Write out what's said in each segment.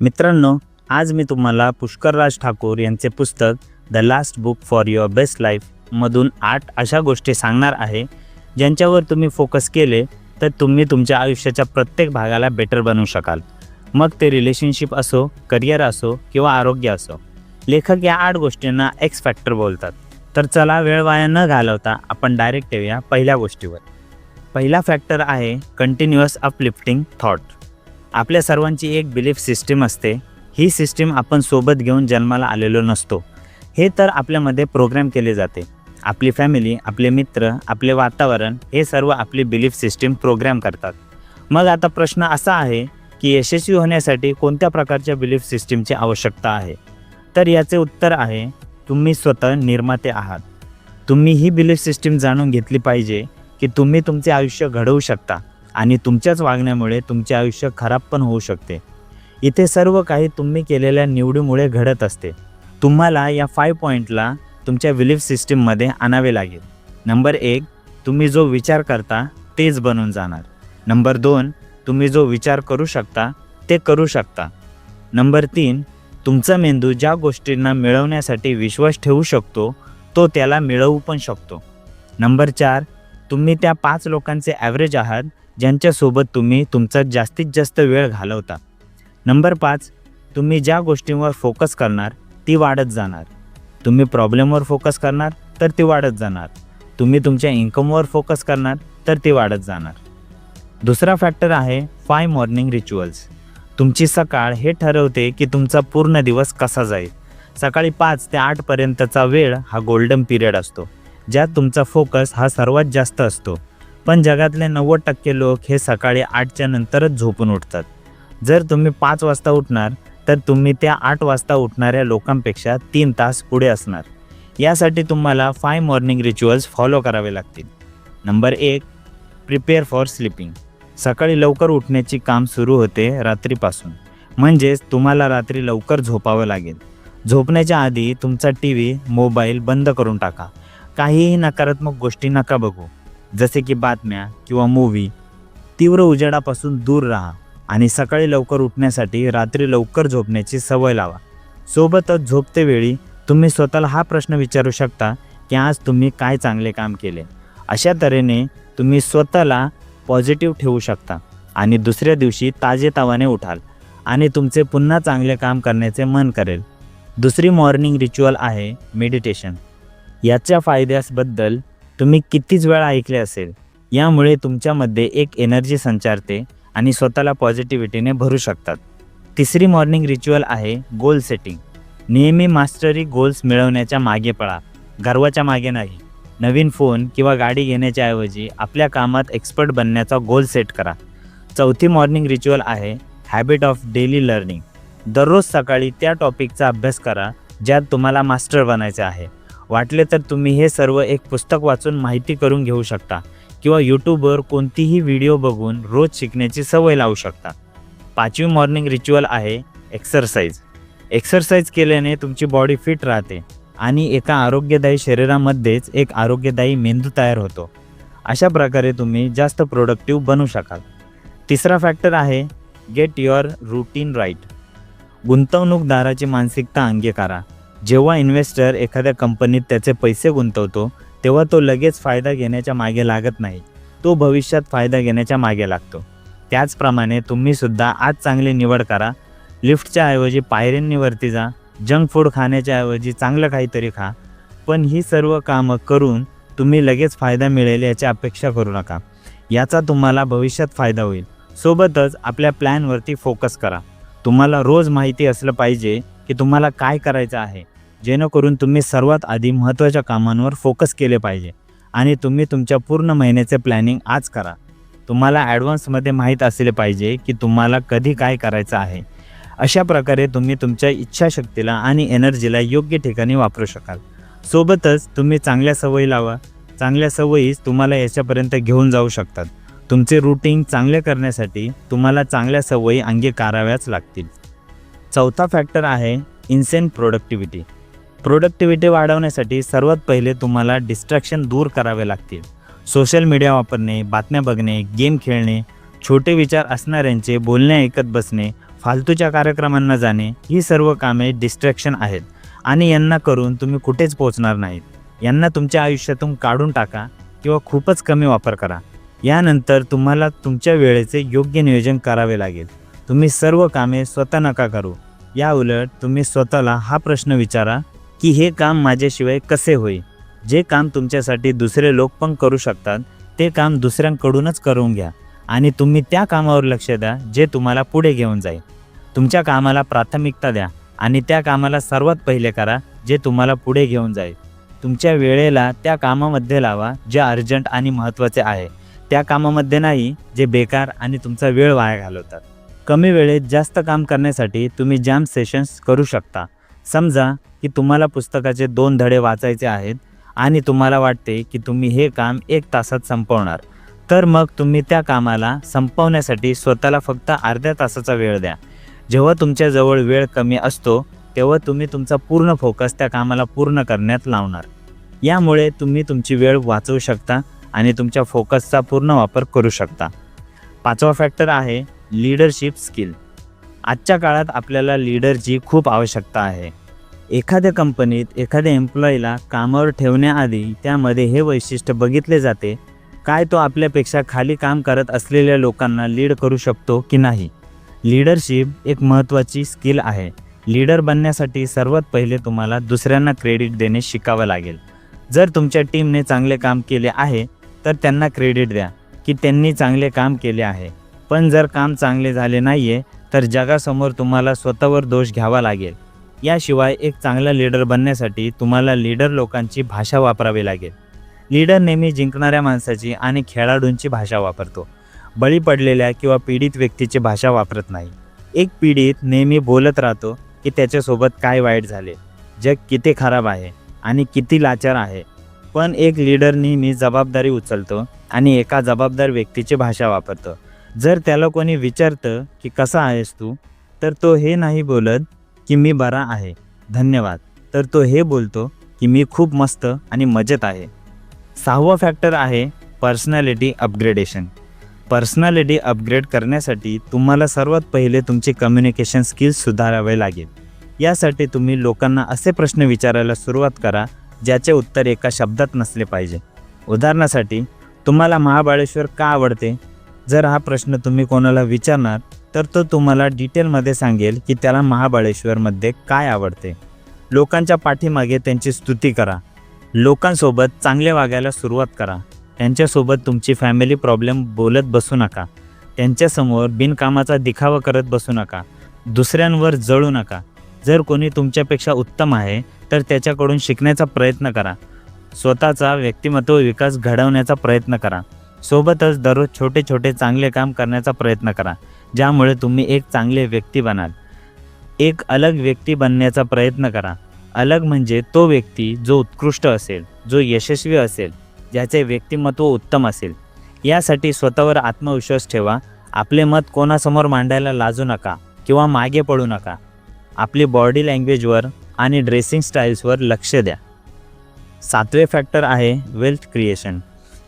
मित्रांनो आज मी तुम्हाला पुष्करराज ठाकूर यांचे पुस्तक the last book for your best life मधून आठ अशा गोष्टी सांगणार आहे ज्यांच्यावर तुम्ही फोकस केले तर तुम्ही तुमच्या आयुष्याच्या प्रत्येक भागाला बेटर बनवू शकाल. मग ते रिलेशनशिप असो करिअर असो किंवा आरोग्य असो लेखक या आठ गोष्टींना एक्स फॅक्टर बोलतात. तर चला वेळ वाया न घालवता आपण डायरेक्ट येऊया पहिल्या गोष्टीवर. पहिला फॅक्टर आहे कंटिन्युअस अपलिफ्टिंग थॉट आपल्या सर्वांची एक बिलीफ सिस्टीम असते. ही सिस्टीम आपण सोबत घेऊन जन्माला आलेलो नसतो. हे तर आपल्यामध्ये प्रोग्राम केले जाते. आपली फॅमिली आपले मित्र आपले वातावरण हे सर्व आपली बिलीफ सिस्टीम प्रोग्राम करतात. मग आता प्रश्न असा आहे की यशस्वी होण्यासाठी कोणत्या प्रकारच्या बिलीफ सिस्टीमची आवश्यकता आहे? तर याचे उत्तर आहे तुम्ही स्वतः निर्माते आहात. तुम्ही ही बिलीफ सिस्टीम जाणून घेतली पाहिजे की तुम्ही तुमचे आयुष्य घडवू शकता. आणि तुमच्याच वागण्यामुळे तुमचे आयुष्य खराब पण होऊ शकते. इथे सर्व काही तुम्ही केलेल्या निवडीमुळे घडत असते. तुम्हाला या फाय पॉईंटला तुमच्या बिलीफ सिस्टीममध्ये आणावे लागेल. नंबर एक तुम्ही जो विचार करता तेच बनून जाणार. नंबर दोन तुम्ही जो विचार करू शकता ते करू शकता. नंबर तीन तुमचा मेंदू ज्या गोष्टींना मिळवण्यासाठी विश्वास ठेवू शकतो तो त्याला मिळवू पण शकतो. नंबर चार तुम्ही त्या पाच लोकांचे ॲव्हरेज आहात ज्यांच्यासोबत तुम्ही तुमचा जास्तीत जास्त वेळ घालवता. नंबर पाच तुम्ही ज्या गोष्टींवर फोकस करणार ती वाढत जाणार. तुम्ही प्रॉब्लेमवर फोकस करणार तर ती वाढत जाणार. तुम्ही तुमच्या इन्कमवर फोकस करणार तर ती वाढत जाणार. दुसरा फॅक्टर आहे फाय मॉर्निंग रिच्युअल्स तुमची सकाळ हे ठरवते की तुमचा पूर्ण दिवस कसा जाईल. सकाळी पाच ते आठपर्यंतचा वेळ हा गोल्डन पिरियड असतो. ज्यात तुमचा फोकस हा सर्वात जास्त असतो. पण जगातले नव्वद टक्के लोक हे सकाळी आठच्या नंतरच झोपून उठतात. जर तुम्ही पाच वाजता उठणार तर तुम्ही त्या आठ वाजता उठणाऱ्या लोकांपेक्षा तीन तास पुढे असणार. यासाठी तुम्हाला फाय मॉर्निंग रिच्युअल्स फॉलो करावे लागतील. नंबर एक प्रिपेअर फॉर स्लिपिंग सकाळी लवकर उठण्याची काम सुरू होते रात्रीपासून. म्हणजेच तुम्हाला रात्री लवकर झोपावं लागेल. झोपण्याच्या आधी तुमचा टी व्ही मोबाईल बंद करून टाका. काहीही नकारात्मक गोष्टी नका बघू. जसे की बातम्या किंवा मूवी तीव्र उजेडापासून दूर राहा आणि सकाळी लवकर उठण्यासाठी रात्री लवकर झोपण्याची सवय लावा. सोबतच झोपतेवेळी तुम्ही स्वतःला हा प्रश्न विचारू शकता की आज तुम्ही काय चांगले काम केले. अशा तऱ्हेने तुम्ही स्वतःला पॉझिटिव्ह ठेवू शकता आणि दुसऱ्या दिवशी ताजेतावाने उठाल आणि तुमचे पुन्हा चांगले काम करण्याचे मन करेल. दुसरी मॉर्निंग रिच्युअल आहे मेडिटेशन याच्या फायद्यासबद्दल तुम्ही कितीच वेळा ऐकले असेल यामुळे तुमच्यामध्ये एक एनर्जी संचारते आणि स्वतःला पॉझिटिव्हिटीने भरू शकतात. तिसरी मॉर्निंग रिच्युअल आहे गोल सेटिंग. नेहमी मास्टरी गोल्स मिळवण्याच्या मागे पळा गर्वाच्या मागे नाही. नवीन फोन किंवा गाडी घेण्याच्या ऐवजी आपल्या कामात एक्सपर्ट बनण्याचा गोल सेट करा. चौथी मॉर्निंग रिच्युअल आहे हॅबिट ऑफ डेली लर्निंग. दररोज सकाळी त्या टॉपिकचा अभ्यास करा ज्यात तुम्हाला मास्टर बनायचे आहे. वाटले तर तुम्ही हे सर्व एक पुस्तक वाचून माहिती करून घेऊ शकता किंवा यूट्यूबवर कोणतीही व्हिडिओ बघून रोज शिकण्याची सवय लावू शकता. पाचवी मॉर्निंग रिच्युअल आहे एक्सरसाइज एक्सरसाइज केल्याने तुमची बॉडी फिट राहते आणि एका आरोग्यदायी शरीरामध्येच एक आरोग्यदायी मेंदू तयार होतो. अशा प्रकारे तुम्ही जास्त प्रोडक्टिव्ह बनू शकाल. तिसरा फॅक्टर आहे गेट युअर रुटीन राईट गुंतवणूकदाराची मानसिकता अंगीकारा. जेव्हा इन्व्हेस्टर एखाद्या कंपनीत त्याचे पैसे गुंतवतो तेव्हा तो लगेच फायदा घेण्याच्या मागे लागत नाही. तो भविष्यात फायदा घेण्याच्या मागे लागतो. त्याचप्रमाणे तुम्हीसुद्धा आज चांगली निवड करा. लिफ्टच्या ऐवजी पायऱ्यांनी वरती जा. जंक फूड खाण्याच्या ऐवजी चांगलं काहीतरी खा. पण ही सर्व कामं करून तुम्ही लगेच फायदा मिळेल याची अपेक्षा करू नका. याचा तुम्हाला भविष्यात फायदा होईल. सोबतच आपल्या प्लॅनवरती फोकस करा. तुम्हाला रोज माहिती असलं पाहिजे की तुम्हाला काय करायचं आहे? जेणेकरून तुम्ही सर्वात आधी महत्त्वाच्या कामांवर फोकस केले पाहिजे आणि तुम्ही तुमच्या पूर्ण महिन्याचे प्लॅनिंग आज करा. तुम्हाला ॲडव्हान्समध्ये माहीत असले पाहिजे की तुम्हाला कधी काय करायचं आहे. अशा प्रकारे तुम्ही तुमच्या इच्छाशक्तीला आणि एनर्जीला योग्य ठिकाणी वापरू शकाल. सोबतच तुम्ही चांगल्या सवयी लावा. चांगल्या सवयीच तुम्हाला याच्यापर्यंत घेऊन जाऊ शकतात. तुमचे रुटीन चांगले करण्यासाठी तुम्हाला चांगल्या सवयी अंगीकाराव्याच लागतील. चौथा फॅक्टर आहे इन्सेंट प्रोडक्टिव्हिटी प्रोडक्टिव्हिटी वाढवण्यासाठी सर्वात पहिले तुम्हाला डिस्ट्रॅक्शन दूर करावे लागतील. सोशल मीडिया वापरणे बातम्या बघणे गेम खेळणे छोटे विचार असणाऱ्यांचे बोलणे ऐकत बसणे फालतूच्या कार्यक्रमांना जाणे ही सर्व कामे डिस्ट्रॅक्शन आहेत. आणि यांना करून तुम्ही कुठेच पोहोचणार नाहीत. यांना तुमच्या आयुष्यातून काढून टाका किंवा खूपच कमी वापर करा. यानंतर तुम्हाला तुमच्या वेळेचे योग्य नियोजन करावे लागेल. तुम्ही सर्व कामे स्वतः नका करू. या उलट तुम्ही स्वतःला हा प्रश्न विचारा की हे काम माझ्याशिवाय कसे होईल? जे काम तुमच्यासाठी दुसरे लोक पण करू शकतात ते काम दुसऱ्यांकडूनच करून घ्या आणि तुम्ही त्या कामावर लक्ष द्या जे तुम्हाला पुढे घेऊन जाईल. तुमच्या कामाला प्राथमिकता द्या आणि त्या कामाला सर्वात पहिले करा जे तुम्हाला पुढे घेऊन जाईल. तुमच्या वेळेला त्या कामामध्ये लावा जे अर्जंट आणि महत्त्वाचे आहे. त्या कामामध्ये नाही जे बेकार आणि तुमचा वेळ वाया घालवतात. कमी वेळेत जास्त काम करण्यासाठी तुम्ही जॅम सेशन्स करू शकता. समजा की तुम्हाला पुस्तकाचे दोन धडे वाचायचे आहेत आणि तुम्हाला वाटते की तुम्ही हे काम एक तासात संपवणार. तर मग तुम्ही त्या कामाला संपवण्यासाठी स्वतःला फक्त अर्ध्या तासाचा वेळ द्या. जेव्हा तुमच्याजवळ वेळ कमी असतो तेव्हा तुम्ही तुमचा पूर्ण फोकस त्या कामाला पूर्ण करण्यात लावणार. यामुळे तुम्ही तुमची वेळ वाचवू शकता आणि तुमच्या फोकसचा पूर्ण वापर करू शकता. पाचवा फॅक्टर आहे लीडरशिप स्किल आजच्या काळात आपल्याला लीडरची खूप आवश्यकता आहे. एखाद्या कंपनीत एखाद्या एम्प्लॉईला कामावर ठेवण्याआधी त्यामध्ये हे वैशिष्ट्य बघितले जाते काय तो आपल्यापेक्षा खाली काम करत असलेल्या लोकांना लीड करू शकतो की नाही? लीडरशिप एक महत्त्वाची स्किल आहे. लीडर बनण्यासाठी सर्वात पहिले तुम्हाला दुसऱ्यांना क्रेडिट देणे शिकावं लागेल. जर तुमच्या टीमने चांगले काम केले आहे तर त्यांना क्रेडिट द्या की त्यांनी चांगले काम केले आहे. पण जर काम चांगले झाले नाही आहे तर जगासमोर तुम्हाला स्वतःवर दोष घ्यावा लागेल. याशिवाय एक चांगला लीडर बनण्यासाठी तुम्हाला लीडर लोकांची भाषा वापरावी लागेल. लीडर नेहमी जिंकणाऱ्या माणसाची आणि खेळाडूंची भाषा वापरतो. बळी पडलेल्या किंवा पीडित व्यक्तीची भाषा वापरत नाही. एक पीडित नेहमी बोलत राहतो की त्याच्यासोबत काय वाईट झाले. जग किती खराब आहे आणि किती लाचार आहे. पण एक लीडर नेहमी जबाबदारी उचलतो आणि एका जबाबदार व्यक्तीची भाषा वापरतो. जर त्याला कोणी विचारतं की कसा आहेस तू तर तो हे नाही बोलत की मी बरा आहे धन्यवाद. तर तो हे बोलतो की मी खूप मस्त आणि मजेत आहे. सहावा फॅक्टर आहे पर्सनॅलिटी अपग्रेडेशन पर्सनॅलिटी अपग्रेड करण्यासाठी तुम्हाला सर्वात पहिले तुमचे कम्युनिकेशन स्किल्स सुधारावे लागेल. यासाठी तुम्ही लोकांना असे प्रश्न विचारायला सुरुवात करा ज्याचे उत्तर एका शब्दात नसले पाहिजे. उदाहरणासाठी तुम्हाला महाबळेश्वर का आवडते? जर हा प्रश्न तुम्ही कोणाला विचारणार तर तो तुम्हाला डिटेलमध्ये सांगेल की त्याला महाबळेश्वरमध्ये काय आवडते. लोकांच्या पाठीमागे त्यांची स्तुती करा. लोकांसोबत चांगले वागायला सुरुवात करा. त्यांच्यासोबत तुमची फॅमिली प्रॉब्लेम बोलत बसू नका. त्यांच्यासमोर बिनकामाचा दिखावा करत बसू नका. दुसऱ्यांवर जळू नका. जर कोणी तुमच्यापेक्षा उत्तम आहे तर त्याच्याकडून शिकण्याचा प्रयत्न करा. स्वतःचा व्यक्तिमत्व विकास घडवण्याचा प्रयत्न करा. सोबतच दररोज छोटे छोटे चांगले काम करण्याचा प्रयत्न करा ज्यामुळे तुम्ही एक चांगले व्यक्ती बनाल. एक अलग व्यक्ती बनण्याचा प्रयत्न करा. अलग म्हणजे तो व्यक्ती जो उत्कृष्ट असेल जो यशस्वी असेल ज्याचे व्यक्तिमत्व उत्तम असेल. यासाठी स्वतःवर आत्मविश्वास ठेवा. आपले मत कोणासमोर मांडायला लाजू नका किंवा मागे पडू नका. आपली बॉडी लँग्वेजवर आणि ड्रेसिंग स्टाईल्सवर लक्ष द्या. सातवे फॅक्टर आहे वेल्थ क्रिएशन.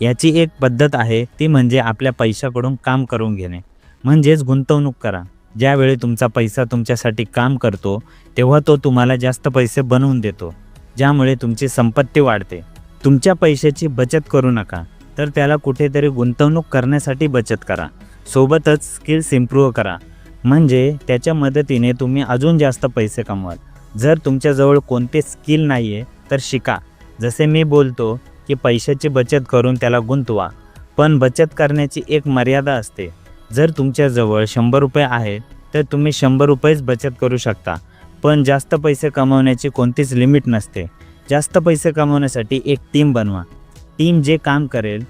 याची एक पद्धत आहे ती म्हणजे आपल्या पैशाकडून काम करून घेणे. म्हणजेच गुंतवणूक करा. ज्यावेळी तुमचा पैसा तुमच्यासाठी काम करतो तेव्हा तो तुम्हाला जास्त पैसे बनवून देतो ज्यामुळे तुमची संपत्ती वाढते. तुमच्या पैशाची बचत करू नका तर त्याला कुठेतरी गुंतवणूक करण्यासाठी बचत करा. सोबतच स्किल्स इम्प्रूव्ह करा. म्हणजे त्याच्या मदतीने तुम्ही अजून जास्त पैसे कमवाल. जर तुमच्याजवळ कोणते स्किल नाही आहे तर शिका. जसे मी बोलतो की पैशाची बचत करून त्याला गुंतवा. पण बचत करण्याची एक मर्यादा असते. जर तुमच्याजवळ शंभर रुपये आहेत तर तुम्ही शंभर रुपयेच बचत करू शकता. पण जास्त पैसे कमवण्याची कोणतीच लिमिट नसते. जास्त पैसे कमवण्यासाठी एक टीम बनवा. टीम जे काम करेल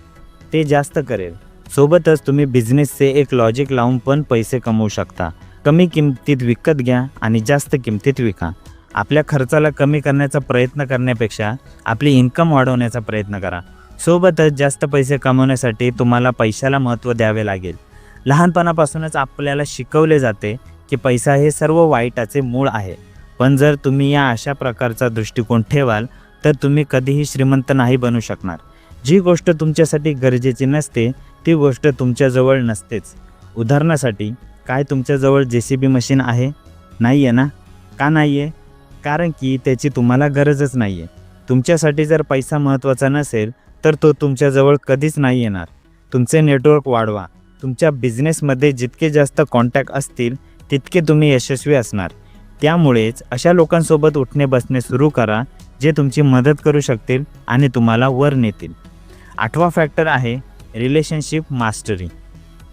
ते जास्त करेल. सोबतच तुम्ही बिझनेसचे एक लॉजिक लावून पण पैसे कमवू शकता. कमी किमतीत विकत घ्या आणि जास्त किमतीत विका. आपल्या खर्चाला कमी करण्याचा प्रयत्न करण्यापेक्षा आपली इन्कम वाढवण्याचा प्रयत्न करा. सोबतच जास्त पैसे कमवण्यासाठी तुम्हाला पैशाला महत्त्व द्यावे लागेल. लहानपणापासूनच आपल्याला शिकवले जाते की पैसा हे सर्व वाईटाचे मूळ आहे. पण जर तुम्ही या अशा प्रकारचा दृष्टिकोन ठेवाल तर तुम्ही कधीही श्रीमंत नाही बनू शकणार. जी गोष्ट तुमच्यासाठी गरजेची नसते ती गोष्ट तुमच्याजवळ नसतेच. उदाहरणासाठी काय तुमच्याजवळ जे सी बी मशीन आहे? नाही आहे ना? का नाही आहे कारण की त्याची तुम्हाला गरजच नाही आहे तुमच्यासाठी जर पैसा महत्त्वाचा नसेल तर तो तुमच्याजवळ कधीच नाही येणार. तुमचे नेटवर्क वाढवा. तुमच्या बिझनेसमध्ये जितके जास्त कॉन्टॅक्ट असतील तितके तुम्ही यशस्वी असणार. त्यामुळेच अशा लोकांसोबत उठणे बसणे सुरू करा जे तुमची मदत करू शकतील आणि तुम्हाला वर नेतील. आठवा फॅक्टर आहे रिलेशनशिप मास्टरी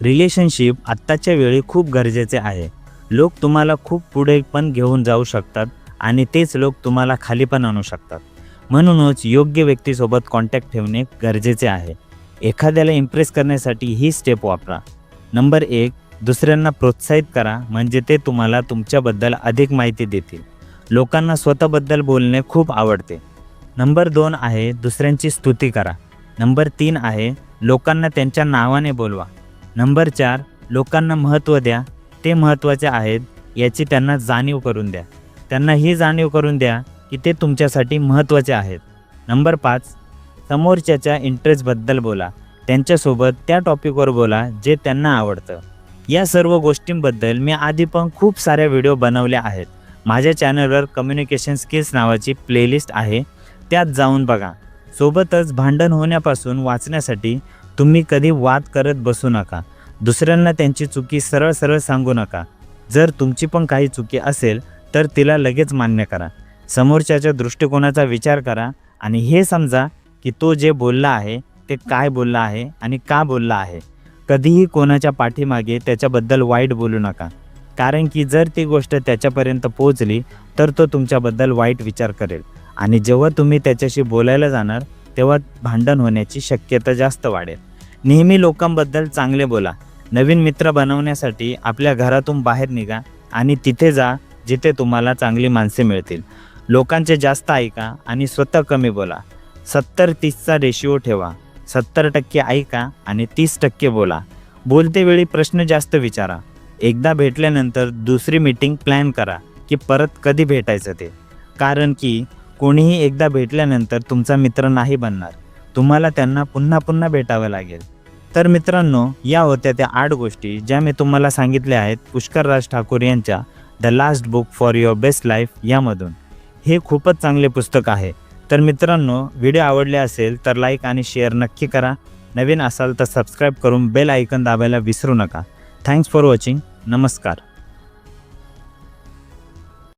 रिलेशनशिप आत्ताच्या वेळी खूप गरजेचे आहे. लोक तुम्हाला खूप पुढे पण घेऊन जाऊ शकतात आणि तेच लोक तुम्हाला खाली पण आणू शकतात. म्हणूनच योग्य व्यक्तीसोबत कॉन्टॅक्ट ठेवणे गरजेचे आहे. एखाद्याला इम्प्रेस करण्यासाठी ही स्टेप वापरा. नंबर एक दुसऱ्यांना प्रोत्साहित करा म्हणजे ते तुम्हाला तुमच्याबद्दल अधिक माहिती देतील. लोकांना स्वतःबद्दल बोलणे खूप आवडते. नंबर दोन आहे दुसऱ्यांची स्तुती करा. नंबर तीन आहे लोकांना त्यांच्या नावाने बोलवा. नंबर चार लोकांना महत्त्व द्या. ते महत्त्वाचे आहेत याची त्यांना जाणीव करून द्या. त्यांना ही जाणीव करून द्या की ते तुमच्यासाठी महत्त्वाचे आहेत. नंबर पाच समोरच्याच्या इंटरेस्टबद्दल बोला. त्यांच्यासोबत त्या टॉपिकवर बोला जे त्यांना आवडतं. या सर्व गोष्टींबद्दल मी आधी पण खूप साऱ्या व्हिडिओ बनवल्या आहेत. माझ्या चॅनलवर कम्युनिकेशन स्किल्स नावाची प्लेलिस्ट आहे. त्यात जाऊन बघा. सोबतच भांडण होण्यापासून वाचण्यासाठी तुम्ही कधी वाद करत बसू नका. दुसऱ्यांना त्यांची चुकी सरळ सरळ सांगू नका. जर तुमची पण काही चुकी असेल तर तिला लगेच मान्य करा. समोरच्याच्या दृष्टिकोनाचा विचार करा आणि हे समजा की तो जे बोलला आहे ते काय बोलला आहे आणि का बोलला आहे. कधीही कोणाच्या पाठीमागे त्याच्याबद्दल वाईट बोलू नका. कारण की जर ती गोष्ट त्याच्यापर्यंत पोहोचली तर तो तुमच्याबद्दल वाईट विचार करेल. आणि जेव्हा तुम्ही त्याच्याशी बोलायला जाणार तेव्हा भांडण होण्याची शक्यता जास्त वाढेल. नेहमी लोकांबद्दल चांगले बोला. नवीन मित्र बनवण्यासाठी आपल्या घरातून बाहेर निघा आणि तिथे जा जिथे तुम्हाला चांगली माणसे मिळतील. लोकांचे जास्त ऐका आणि स्वतः कमी बोला. सत्तर तीसचा रेशिओ ठेवा. सत्तर टक्के ऐका आणि तीस टक्के बोला. बोलते वेळी प्रश्न जास्त विचारा. एकदा भेटल्यानंतर दुसरी मीटिंग प्लॅन करा की परत कधी भेटायचं ते. कारण की कोणीही एकदा भेटल्यानंतर तुमचा मित्र नाही बनणार. तुम्हाला त्यांना पुन्हा पुन्हा भेटावं लागेल. तर मित्रांनो या होत्या त्या आठ गोष्टी ज्या मी तुम्हाला सांगितल्या आहेत पुष्कर राज ठाकूर यांच्या the last book for your best life यामधून. हे खूपच चांगले पुस्तक आहे. तर मित्रांनो व्हिडिओ आवडले असेल तर लाईक आणि शेअर नक्की करा. नवीन असाल तर सबस्क्राईब करून बेल आयकन दाबायला विसरू नका. Thanks for watching. नमस्कार.